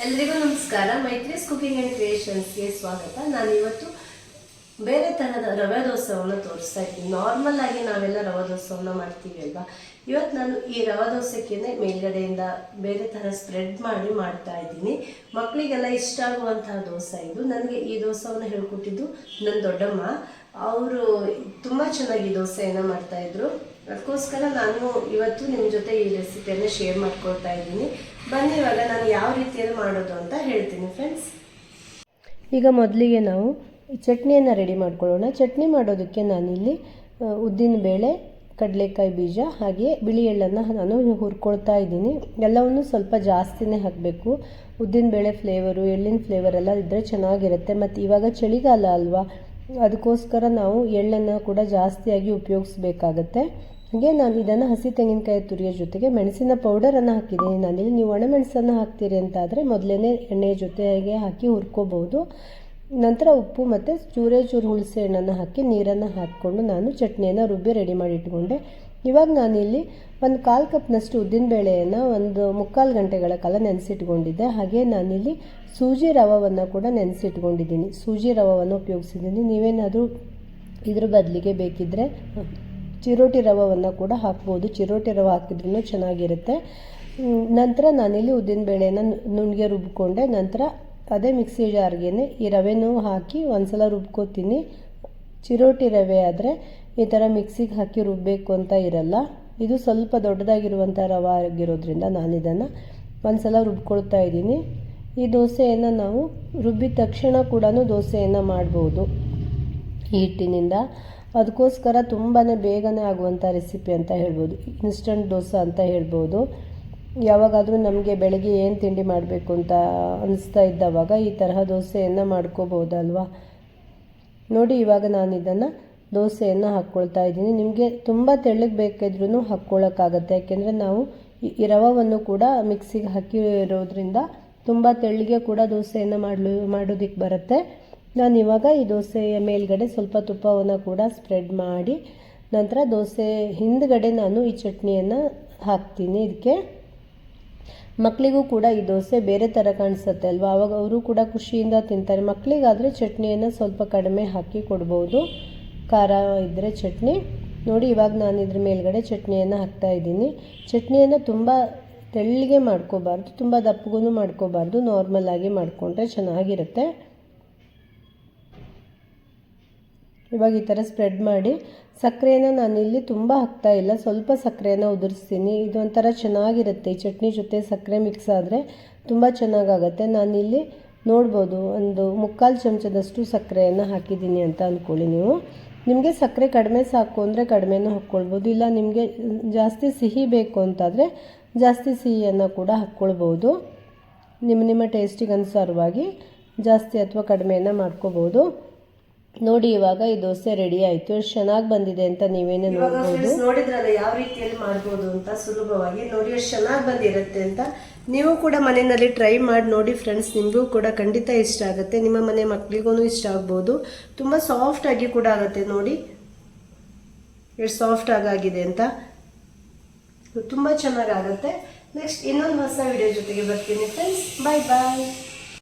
ಎಲ್ರಿಗೂ ನಮಸ್ಕಾರ. Maitri's cooking and ಕ್ರಿಯೇಷನ್ಸ್ಗೆ ಸ್ವಾಗತ. ನಾನು ಇವತ್ತು ಬೇರೆ ತರಹದ ರವೆ ದೋಸೆವನ್ನು ತೋರಿಸ್ತಾ ಇದ್ದೀನಿ. ನಾರ್ಮಲ್ ಆಗಿ ನಾವೆಲ್ಲ ರವೆ ದೋಸೆವನ್ನು ಮಾಡ್ತೀವಿ ಅಲ್ವಾ? ಇವತ್ತು ನಾನು ಈ ರವೆ ದೋಸೆಕ್ಕೇನೆ ಮೇಲ್ಗಡೆಯಿಂದ ಬೇರೆ ಥರ ಸ್ಪ್ರೆಡ್ ಮಾಡಿ ಮಾಡ್ತಾ ಇದ್ದೀನಿ. ಮಕ್ಕಳಿಗೆಲ್ಲ ಇಷ್ಟ ಆಗುವಂತಹ ದೋಸೆ ಇದು. ನನಗೆ ಈ ದೋಸೆವನ್ನು ಹೇಳ್ಕೊಟ್ಟಿದ್ದು ನನ್ನ ದೊಡ್ಡಮ್ಮ. ಅವರು ತುಂಬ ಚೆನ್ನಾಗಿ ದೋಸೆಯನ್ನು ಮಾಡ್ತಾಯಿದ್ರು ಅದಕ್ಕೋಸ್ಕರ ನಾನು ಇವತ್ತು ನಿಮ್ಮ ಜೊತೆ ಈ ರೆಸಿಪಿಯನ್ನು ಶೇರ್ ಮಾಡ್ಕೊಳ್ತಾ ಇದ್ದೀನಿ. ಬನ್ನಿ, ಇವಾಗ ನಾನು ಯಾವ ರೀತಿಯಲ್ಲಿ ಮಾಡೋದು ಅಂತ ಹೇಳ್ತೀನಿ ಫ್ರೆಂಡ್ಸ್ ಈಗ ಮೊದಲಿಗೆ ನಾವು ಚಟ್ನಿಯನ್ನು ರೆಡಿ ಮಾಡ್ಕೊಳ್ಳೋಣ. ಚಟ್ನಿ ಮಾಡೋದಕ್ಕೆ ನಾನಿಲ್ಲಿ ಉದ್ದಿನ ಬೇಳೆ, ಕಡಲೆಕಾಯಿ ಬೀಜ, ಹಾಗೆ ಬಿಳಿ ಎಳ್ಳನ್ನು ನಾನು ಹುರ್ಕೊಳ್ತಾ ಇದ್ದೀನಿ. ಎಲ್ಲವನ್ನು ಸ್ವಲ್ಪ ಜಾಸ್ತಿನೇ ಹಾಕಬೇಕು. ಉದ್ದಿನ ಬೇಳೆ ಫ್ಲೇವರು, ಎಳ್ಳಿನ ಫ್ಲೇವರ್ ಎಲ್ಲ ಇದ್ದರೆ ಚೆನ್ನಾಗಿರುತ್ತೆ. ಮತ್ತು ಇವಾಗ ಚಳಿಗಾಲ ಅಲ್ವಾ, ಅದಕ್ಕೋಸ್ಕರ ನಾವು ಎಳ್ಳನ್ನು ಕೂಡ ಜಾಸ್ತಿಯಾಗಿ ಉಪಯೋಗಿಸ್ಬೇಕಾಗತ್ತೆ. ಹಾಗೆ ನಾನು ಇದನ್ನು ಹಸಿ ತೆಂಗಿನಕಾಯಿ ತುರಿಯ ಜೊತೆಗೆ ಮೆಣಸಿನ ಪೌಡರನ್ನು ಹಾಕಿದ್ದೀನಿ. ನಾನಿಲ್ಲಿ ನೀವು ಒಣಮೆಣಸನ್ನು ಹಾಕ್ತೀರಿ ಅಂತಾದರೆ ಮೊದಲೇ ಎಣ್ಣೆ ಜೊತೆಗೆ ಹಾಕಿ ಹುರ್ಕೋಬಹುದು. ನಂತರ ಉಪ್ಪು ಮತ್ತು ಚೂರೇ ಚೂರು ಹುಣಸೆ ಹಣ್ಣನ್ನು ಹಾಕಿ ನೀರನ್ನು ಹಾಕ್ಕೊಂಡು ನಾನು ಚಟ್ನಿಯನ್ನು ರುಬ್ಬಿ ರೆಡಿ ಮಾಡಿ ಇಟ್ಕೊಂಡೆ. ಇವಾಗ ನಾನಿಲ್ಲಿ ಒಂದು ಕಾಲು ಕಪ್ನಷ್ಟು ಉದ್ದಿನಬೇಳೆಯನ್ನು ಒಂದು ಮುಕ್ಕಾಲು ಗಂಟೆಗಳ ಕಾಲ ನೆನೆಸಿಟ್ಕೊಂಡಿದ್ದೆ. ಹಾಗೆ ನಾನಿಲ್ಲಿ ಸೂಜಿ ರವವನ್ನು ಕೂಡ ನೆನೆಸಿಟ್ಕೊಂಡಿದ್ದೀನಿ. ಸೂಜಿ ರವವನ್ನು ಉಪಯೋಗಿಸಿದ್ದೀನಿ. ನೀವೇನಾದರೂ ಇದ್ರ ಬದಲಿಗೆ ಬೇಕಿದ್ದರೆ ಚಿರೋಟಿ ರವವನ್ನು ಕೂಡ ಹಾಕ್ಬೋದು. ಚಿರೋಟಿ ರವ ಹಾಕಿದ್ರೂ ಚೆನ್ನಾಗಿರುತ್ತೆ. ನಂತರ ನಾನಿಲ್ಲಿ ಉದ್ದಿನಬೇಳೆಯನ್ನು ನುಣ್ಣಗೆ ರುಬ್ಬಿಕೊಂಡೆ ನಂತರ ಅದೇ ಮಿಕ್ಸಿ ಜಾರ್ಗೆ ಈ ರವೆನೂ ಹಾಕಿ ಒಂದ್ಸಲ ರುಬ್ಕೋತೀನಿ. ಚಿರೋಟಿ ರವೆ ಆದರೆ ಈ ಥರ ಮಿಕ್ಸಿಗೆ ಹಾಕಿ ರುಬ್ಬಬೇಕು ಅಂತ ಇರಲ್ಲ. ಇದು ಸ್ವಲ್ಪ ದೊಡ್ಡದಾಗಿರುವಂಥ ರವೆ ಆಗಿರೋದ್ರಿಂದ ನಾನು ಇದನ್ನು ಒಂದ್ಸಲ ರುಬ್ಕೊಳ್ತಾ ಇದ್ದೀನಿ. ಈ ದೋಸೆಯನ್ನು ನಾವು ರುಬ್ಬಿದ ತಕ್ಷಣ ಕೂಡ ದೋಸೆಯನ್ನು ಮಾಡ್ಬೋದು. ಈ ಹಿಟ್ಟಿನಿಂದ. ಅದಕ್ಕೋಸ್ಕರ ತುಂಬಾ ಬೇಗನೆ ಆಗುವಂಥ ರೆಸಿಪಿ ಅಂತ ಹೇಳ್ಬೋದು. ಇನ್ಸ್ಟಂಟ್ ದೋಸೆ ಅಂತ ಹೇಳ್ಬೋದು. ಯಾವಾಗಾದರೂ ನಮಗೆ ಬೆಳಗ್ಗೆ ಏನು ತಿಂಡಿ ಮಾಡಬೇಕು ಅಂತ ಅನಿಸ್ತಾ ಇದ್ದವಾಗ ಈ ತರಹ ದೋಸೆಯನ್ನು ಮಾಡ್ಕೋಬೋದಲ್ವಾ ನೋಡಿ, ಇವಾಗ ನಾನು ಇದನ್ನು ದೋಸೆಯನ್ನು ಹಾಕ್ಕೊಳ್ತಾ ಇದ್ದೀನಿ. ನಿಮಗೆ ತುಂಬ ತೆಳ್ಳಗೆ ಬೇಕಿದ್ರೂ ಹಾಕ್ಕೊಳ್ಳೋಕ್ಕಾಗತ್ತೆ ಯಾಕೆಂದರೆ ನಾವು ಈ- ರವವನ್ನು ಕೂಡ ಮಿಕ್ಸಿಗೆ ಹಾಕಿರೋದ್ರಿಂದ ತುಂಬ ತೆಳ್ಳಗೆ ಕೂಡ ದೋಸೆಯನ್ನು ಮಾಡಲು ಮಾಡೋದಕ್ಕೆ ಬರುತ್ತೆ. ನಾನು ಇವಾಗ ಈ ದೋಸೆಯ ಮೇಲ್ಗಡೆ ಸ್ವಲ್ಪ ತುಪ್ಪವನ್ನು ಕೂಡ ಸ್ಪ್ರೆಡ್ ಮಾಡಿ ನಂತರ ದೋಸೆ ಹಿಂದ್ಗಡೆ ನಾನು ಈ ಚಟ್ನಿಯನ್ನು ಹಾಕ್ತೀನಿ. ಇದಕ್ಕೆ ಮಕ್ಕಳಿಗೂ ಕೂಡ ಈ ದೋಸೆ ಬೇರೆ ಥರ ಕಾಣಿಸುತ್ತೆ ಅಲ್ವಾ? ಆವಾಗ ಅವರು ಕೂಡ ಖುಷಿಯಿಂದ ತಿಂತಾರೆ. ಮಕ್ಕಳಿಗಾದರೆ ಚಟ್ನಿಯನ್ನು ಸ್ವಲ್ಪ ಕಡಿಮೆ ಹಾಕಿ ಕೊಡ್ಬೋದು. ಖಾರ ಇದ್ದರೆ ಚಟ್ನಿ. ನೋಡಿ, ಇವಾಗ ನಾನು ಇದ್ರ ಮೇಲ್ಗಡೆ ಚಟ್ನಿಯನ್ನು ಹಾಕ್ತಾ ಇದ್ದೀನಿ. ಚಟ್ನಿಯನ್ನು ತುಂಬ ತೆಳ್ಳಗೆ ಮಾಡ್ಕೋಬಾರ್ದು, ತುಂಬ ದಪ್ಪಗೂ ಮಾಡ್ಕೋಬಾರ್ದು. ನಾರ್ಮಲ್ ಆಗಿ ಮಾಡಿಕೊಂಡ್ರೆ ಚೆನ್ನಾಗಿರುತ್ತೆ. ಇವಾಗ ಈ ಥರ ಸ್ಪ್ರೆಡ್ ಮಾಡಿ ಸಕ್ಕರೆನ ನಾನಿಲ್ಲಿ ತುಂಬ ಹಾಕ್ತಾ ಇಲ್ಲ. ಸ್ವಲ್ಪ ಸಕ್ಕರೆನ ಉದುರಿಸ್ತೀನಿ. ಇದೊಂಥರ ಚೆನ್ನಾಗಿರುತ್ತೆ. ಈ ಚಟ್ನಿ ಜೊತೆ ಸಕ್ಕರೆ ಮಿಕ್ಸ್ ಆದರೆ ತುಂಬ ಚೆನ್ನಾಗಾಗತ್ತೆ. ನಾನಿಲ್ಲಿ ನೋಡ್ಬೋದು, ಒಂದು ಮುಕ್ಕಾಲು ಚಮಚದಷ್ಟು ಸಕ್ಕರೆಯನ್ನು ಹಾಕಿದ್ದೀನಿ ಅಂತ ಅಂದ್ಕೊಳ್ಳಿ ನೀವು. ನಿಮಗೆ ಸಕ್ಕರೆ ಕಡಿಮೆ ಸಾಕು ಅಂದರೆ ಕಡಿಮೆನೂ ಹಾಕ್ಕೊಳ್ಬೋದು. ಇಲ್ಲ ನಿಮಗೆ ಜಾಸ್ತಿ ಸಿಹಿ ಬೇಕು ಅಂತಾದರೆ ಜಾಸ್ತಿ ಸಿಹಿಯನ್ನು ಕೂಡ ಹಾಕ್ಕೊಳ್ಬೋದು. ನಿಮ್ಮ ನಿಮ್ಮ ಟೇಸ್ಟಿಗೆ ಅನುಸಾರವಾಗಿ ಜಾಸ್ತಿ ಅಥವಾ ಕಡಿಮೆಯನ್ನು ಮಾಡ್ಕೋಬೋದು. ನೋಡಿ ಇವಾಗ ಈ ದೋಸೆ ರೆಡಿ ಆಯಿತು. ಎಷ್ಟು ಚೆನ್ನಾಗಿ ಬಂದಿದೆ ಅಂತ ನೀವೇನೇ ನೋಡ್ಬೋದು. ನೋಡಿದ್ರಲ್ಲ ಯಾವ ರೀತಿಯಲ್ಲಿ ಮಾಡ್ಬೋದು ಅಂತ ಸುಲಭವಾಗಿ ನೋಡಿ ಎಷ್ಟು ಚೆನ್ನಾಗಿ ಬಂದಿರುತ್ತೆ ಅಂತ ನೀವು ಕೂಡ ಮನೆಯಲ್ಲಿ ಟ್ರೈ ಮಾಡಿ ನೋಡಿ ಫ್ರೆಂಡ್ಸ್ ನಿಮಗೂ ಕೂಡ ಖಂಡಿತ ಇಷ್ಟ ಆಗುತ್ತೆ. ನಿಮ್ಮ ಮನೆ ಮಕ್ಕಳಿಗೂ ಇಷ್ಟ ಆಗ್ಬೋದು. ತುಂಬ ಸಾಫ್ಟ್ ಆಗಿ ಕೂಡ ಆಗುತ್ತೆ ನೋಡಿ. ಎಷ್ಟು ಸಾಫ್ಟ್ ಆಗಾಗಿದೆ ಅಂತ. ತುಂಬ ಚೆನ್ನಾಗಾಗುತ್ತೆ ನೆಕ್ಸ್ಟ್ ಇನ್ನೊಂದು ಹೊಸ ವಿಡಿಯೋ ಜೊತೆಗೆ ಬರ್ತೀನಿ ಫ್ರೆಂಡ್ಸ್ ಬಾಯ್ ಬಾಯ್